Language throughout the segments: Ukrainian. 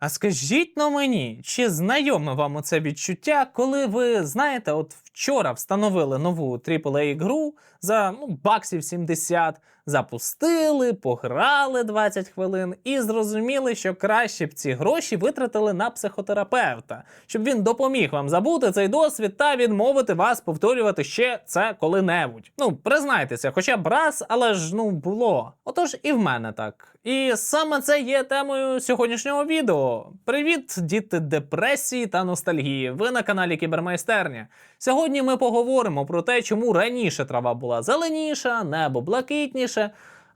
А скажіть на мені, чи знайоме вам оце відчуття, коли ви знаєте, от вчора встановили нову aaa гру за ну, баксів 70, запустили, пограли 20 хвилин і зрозуміли, що краще б ці гроші витратили на психотерапевта, щоб він допоміг вам забути цей досвід та відмовити вас повторювати ще це коли-небудь. Ну, признайтеся, хоча б раз, але ж ну було. Отож, і в мене так. І саме це є темою сьогоднішнього відео. Привіт, діти депресії та ностальгії. Ви на каналі Кібермайстерня. Сьогодні ми поговоримо про те, чому раніше трава була зеленіша, небо блакитніше,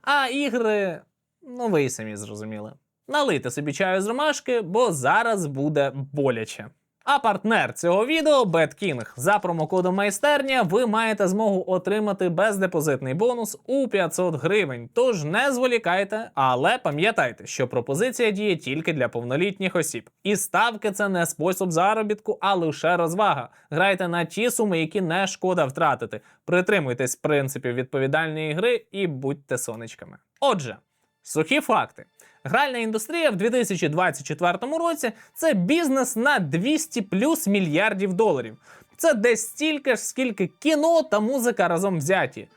а ігри, ну ви самі зрозуміли. Налийте собі чаю з ромашки, бо зараз буде боляче. А партнер цього відео BetKing. За промокодом майстерня ви маєте змогу отримати бездепозитний бонус у 500 гривень. Тож не зволікайте, але пам'ятайте, що пропозиція діє тільки для повнолітніх осіб. І ставки це не спосіб заробітку, а лише розвага. Грайте на ті суми, які не шкода втратити. Притримуйтесь принципів відповідальної гри і будьте сонечками. Отже, сухі факти. Гральна індустрія в 2024 році це бізнес на 200 плюс мільярдів доларів. Це десь стільки ж, скільки кіно та музика разом взяті.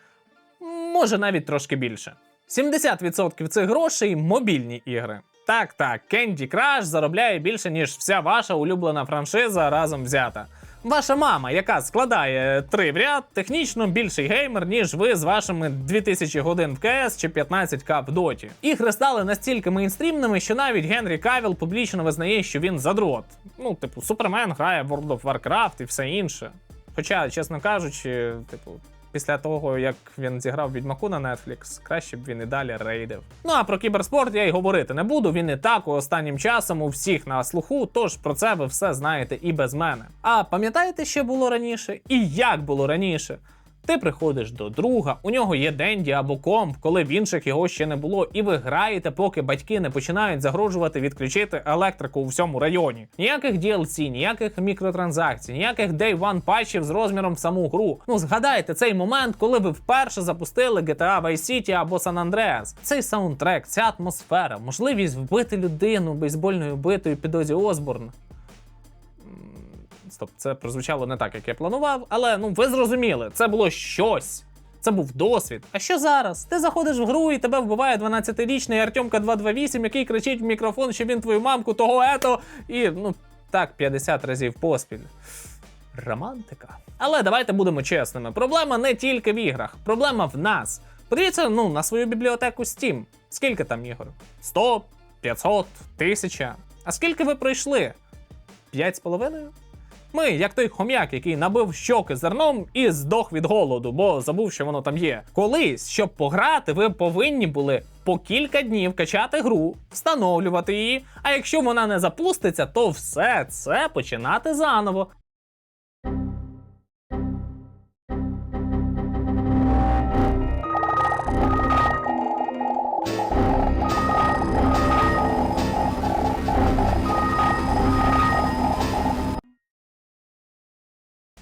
Може навіть трошки більше. 70% цих грошей мобільні ігри. Так, так, Candy Crush заробляє більше, ніж вся ваша улюблена франшиза разом взята. Ваша мама, яка складає три в ряд, технічно більший геймер, ніж ви з вашими 2000 годин в КС чи 15к в доті. Ігри стали настільки мейнстрімними, що навіть Генрі Кавіл публічно визнає, що він задрот. Ну, типу, Супермен грає в World of Warcraft і все інше. Хоча, чесно кажучи, типу. Після того, як він зіграв відьмаку на Netflix, краще б він і далі рейдив. Ну а про кіберспорт я й говорити не буду. Він і так останнім часом у всіх на слуху, тож про це ви все знаєте і без мене. А пам'ятаєте, що було раніше? І як було раніше? Ти приходиш до друга, у нього є денді або комп, коли в інших його ще не було, і ви граєте, поки батьки не починають загрожувати відключити електрику у всьому районі. Ніяких DLC, ніяких мікротранзакцій, ніяких Day One патчів з розміром в саму гру. Ну згадайте цей момент, коли ви вперше запустили GTA Vice City або San Andreas. Цей саундтрек, ця атмосфера, можливість вбити людину бейсбольною битою під Озі Осборн. Стоп, це прозвучало не так, як я планував, але ну ви зрозуміли, це було щось. Це був досвід. А що зараз? Ти заходиш в гру і тебе вбиває 12-річний Артемка 228, який кричить в мікрофон, що він твою мамку того ето, і ну так 50 разів поспіль. Романтика. Але давайте будемо чесними. Проблема не тільки в іграх, проблема в нас. Подивіться ну, на свою бібліотеку Steam. Скільки там ігор? 100, 500, 1000. А скільки ви пройшли? 5,5? Ми, як той хом'як, який набив щоки зерном і здох від голоду, бо забув, що воно там є. Колись, щоб пограти, ви повинні були по кілька днів качати гру, встановлювати її. А якщо вона не запуститься, то все це починати заново.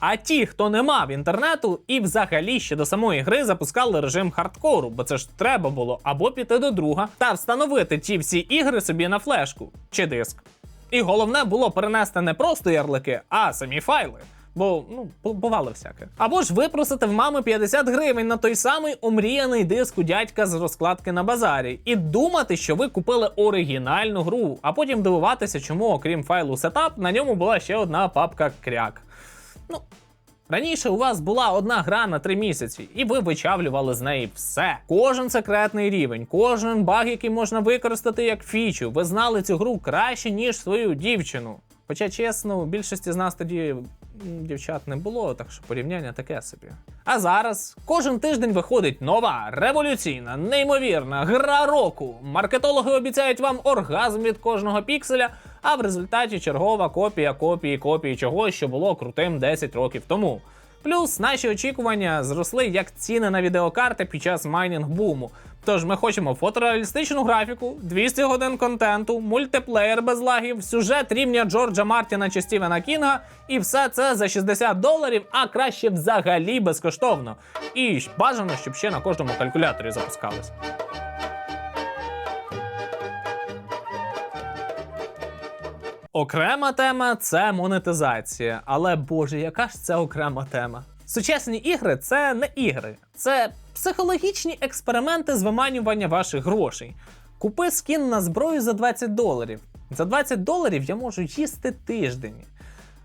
А ті, хто не мав інтернету і взагалі ще до самої гри запускали режим хардкору, бо це ж треба було або піти до друга та встановити ті всі ігри собі на флешку чи диск. І головне було перенести не просто ярлики, а самі файли. Бо ну бувало всяке. Або ж випросити в мами 50 гривень на той самий омріяний диск у дядька з розкладки на базарі, і думати, що ви купили оригінальну гру, а потім дивуватися, чому, окрім файлу сетап, на ньому була ще одна папка кряк. Ну, раніше у вас була одна гра на три місяці, і ви вичавлювали з неї все. Кожен секретний рівень, кожен баг, який можна використати як фічу. Ви знали цю гру краще, ніж свою дівчину. Хоча, чесно, у більшості з нас тоді дівчат не було, так що порівняння таке собі. А зараз кожен тиждень виходить нова, революційна, неймовірна гра року. Маркетологи обіцяють вам оргазм від кожного пікселя, а в результаті чергова копія копії копії чогось, що було крутим 10 років тому. Плюс наші очікування зросли як ціни на відеокарти під час майнінг буму. Тож ми хочемо фотореалістичну графіку, 200 годин контенту, мультиплеєр без лагів, сюжет рівня Джорджа Мартіна чи Стівена Кінга, і все це за 60 доларів, а краще взагалі безкоштовно. І бажано, щоб ще на кожному калькуляторі запускалось. Окрема тема це монетизація. Але боже, яка ж це окрема тема? Сучасні ігри це не ігри, це психологічні експерименти з виманювання ваших грошей. Купи скін на зброю за 20 доларів. За 20 доларів я можу їсти тиждень.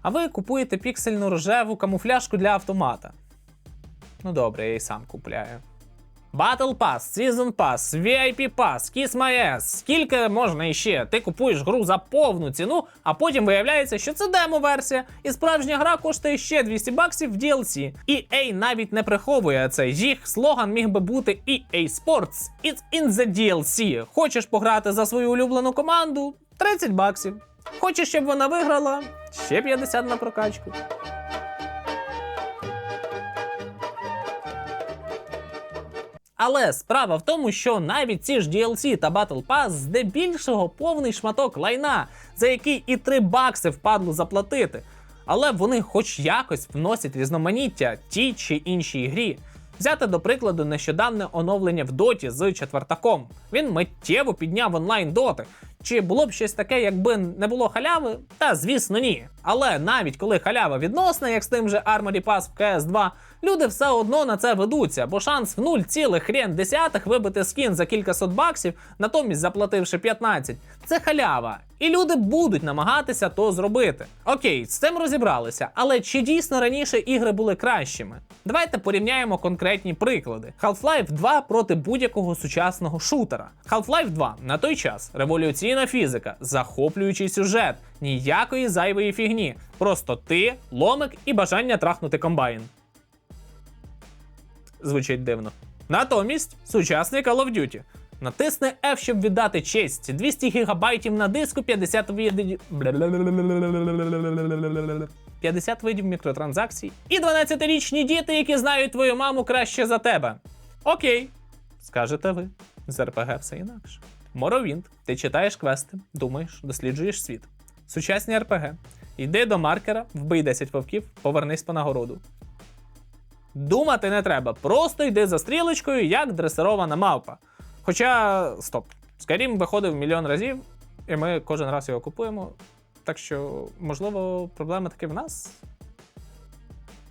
А ви купуєте піксельну рожеву камуфляжку для автомата. Ну добре, я і сам купляю. Battle Pass, Season Pass, VIP Pass, Kiss My Ass. Скільки можна іще? Ти купуєш гру за повну ціну, а потім виявляється, що це демо-версія, і справжня гра коштує ще 200 баксів в DLC. EA навіть не приховує це. Їх слоган міг би бути EA Sports. It's in the DLC. Хочеш пограти за свою улюблену команду? 30 баксів. Хочеш, щоб вона виграла? Ще 50 на прокачку. Але справа в тому, що навіть ці ж DLC та Battle Pass здебільшого повний шматок лайна, за який і 3 бакси впадло заплатити. Але вони хоч якось вносять різноманіття тій чи іншій грі. Взяти до прикладу нещодавне оновлення в доті з четвертаком. Він миттєво підняв онлайн доти. Чи було б щось таке, якби не було халяви? Та звісно, ні. Але навіть коли халява відносна, як з тим же Armory Pass в CS 2, люди все одно на це ведуться, бо шанс в 0, хрен десятих вибити скін за кількасот баксів, натомість заплативши 15, це халява. І люди будуть намагатися то зробити. Окей, з цим розібралися, але чи дійсно раніше ігри були кращими? Давайте порівняємо конкретні приклади. Half-Life 2 проти будь-якого сучасного шутера. Half-Life 2 на той час революційна фізика, захоплюючий сюжет, ніякої зайвої фігні. Просто ти, ломик і бажання трахнути комбайн. Звучить дивно. Натомість сучасний Call of Duty. Натисни F, щоб віддати честь. 200 гігабайтів на диску, 50 видів... 50 видів мікротранзакцій. І 12-річні діти, які знають твою маму краще за тебе. Окей, скажете ви. З РПГ все інакше. Моровінт, ти читаєш квести, думаєш, досліджуєш світ. Сучасні РПГ. Йди до маркера, вбий 10 вовків, повернись по нагороду. Думати не треба, просто йди за стрілочкою, як дресирована мавпа. Хоча, стоп, Skyrim виходив мільйон разів, і ми кожен раз його купуємо. Так що, можливо, проблема таки в нас.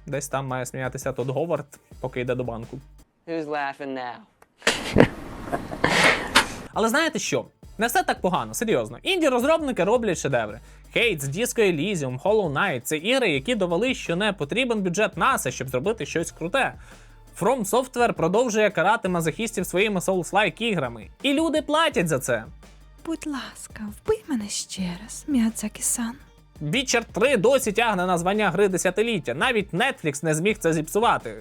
Десь там має сміятися тот Говард, поки йде до банку. Who's laughing now? Але знаєте що? Не все так погано, серйозно. Інді-розробники роблять шедеври. Hades, Disco Elysium, Hollow Knight – це ігри, які довели, що не потрібен бюджет NASA, щоб зробити щось круте. From Software продовжує карати мазохістів своїми Souls-like іграми. І люди платять за це. Будь ласка, вбий мене ще раз, Міядзакі-сан. Witcher 3 досі тягне на звання гри десятиліття. Навіть Netflix не зміг це зіпсувати.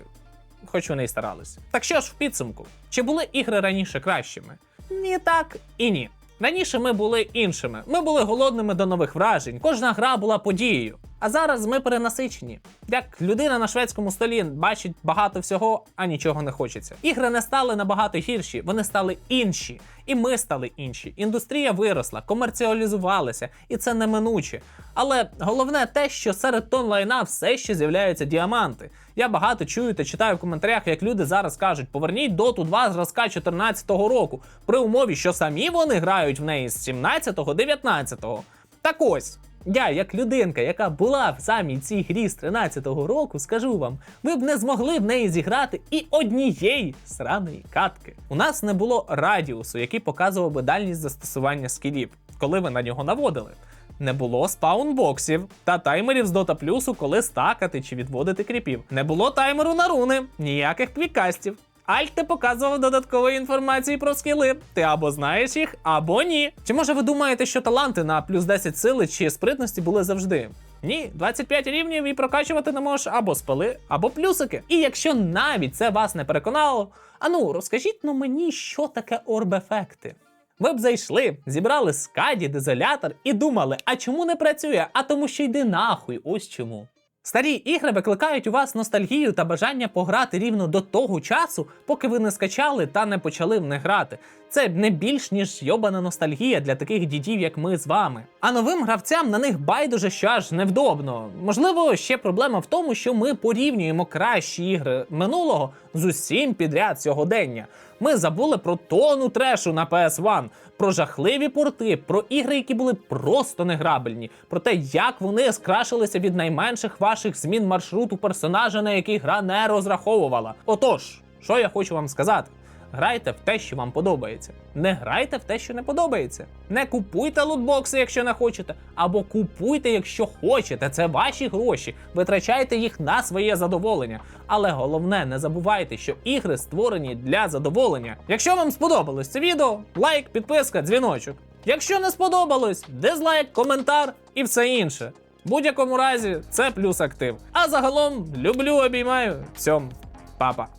Хоч вони й старались. Так що ж в підсумку, чи були ігри раніше кращими? Ні так і ні. Раніше ми були іншими. Ми були голодними до нових вражень. Кожна гра була подією. А зараз ми перенасичені. Як людина на шведському столі бачить багато всього, а нічого не хочеться. Ігри не стали набагато гірші, вони стали інші. І ми стали інші. Індустрія виросла, комерціалізувалася, і це неминуче. Але головне те, що серед тон лайна все ще з'являються діаманти. Я багато чую та читаю в коментарях, як люди зараз кажуть: поверніть Dota 2 зразка 2014 року, при умові, що самі вони грають в неї з 17-го, 19-го. Так ось. Я, як людинка, яка була в самій цій грі з 13-го року, скажу вам, ви б не змогли в неї зіграти і однієї сраної катки. У нас не було радіусу, який показував би дальність застосування скілів, коли ви на нього наводили. Не було спаунбоксів та таймерів з Dota Плюсу, коли стакати чи відводити кріпів. Не було таймеру на руни, ніяких квікастів. Альт не показував додаткової інформації про скіли. Ти або знаєш їх, або ні. Чи може ви думаєте, що таланти на плюс 10 сили чи спритності були завжди? Ні, 25 рівнів і прокачувати не можеш або спали, або плюсики. І якщо навіть це вас не переконало, ану розкажіть ну мені, що таке орб-ефекти. Ви б зайшли, зібрали скаді, дезолятор і думали, а чому не працює? А тому що йди нахуй, ось чому. Старі ігри викликають у вас ностальгію та бажання пограти рівно до того часу, поки ви не скачали та не почали в них грати. Це не більш ніж йобана ностальгія для таких дідів, як ми з вами. А новим гравцям на них байдуже, що аж невдобно. Можливо, ще проблема в тому, що ми порівнюємо кращі ігри минулого з усім підряд сьогодення. Ми забули про тону трешу на PS1, про жахливі порти, про ігри, які були просто неграбельні, про те, як вони скрашилися від найменших ваших змін маршруту персонажа, на який гра не розраховувала. Отож, що я хочу вам сказати? Грайте в те, що вам подобається. Не грайте в те, що не подобається. Не купуйте лутбокси, якщо не хочете, або купуйте, якщо хочете. Це ваші гроші. Витрачайте їх на своє задоволення. Але головне, не забувайте, що ігри створені для задоволення. Якщо вам сподобалось це відео, лайк, підписка, дзвіночок. Якщо не сподобалось, дизлайк, коментар і все інше. В будь-якому разі, це плюс актив. А загалом люблю, обіймаю. Всьом, папа.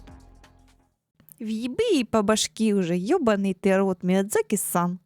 В'їби їй по башки уже, йобаний ти рот, Міядзакі-сан.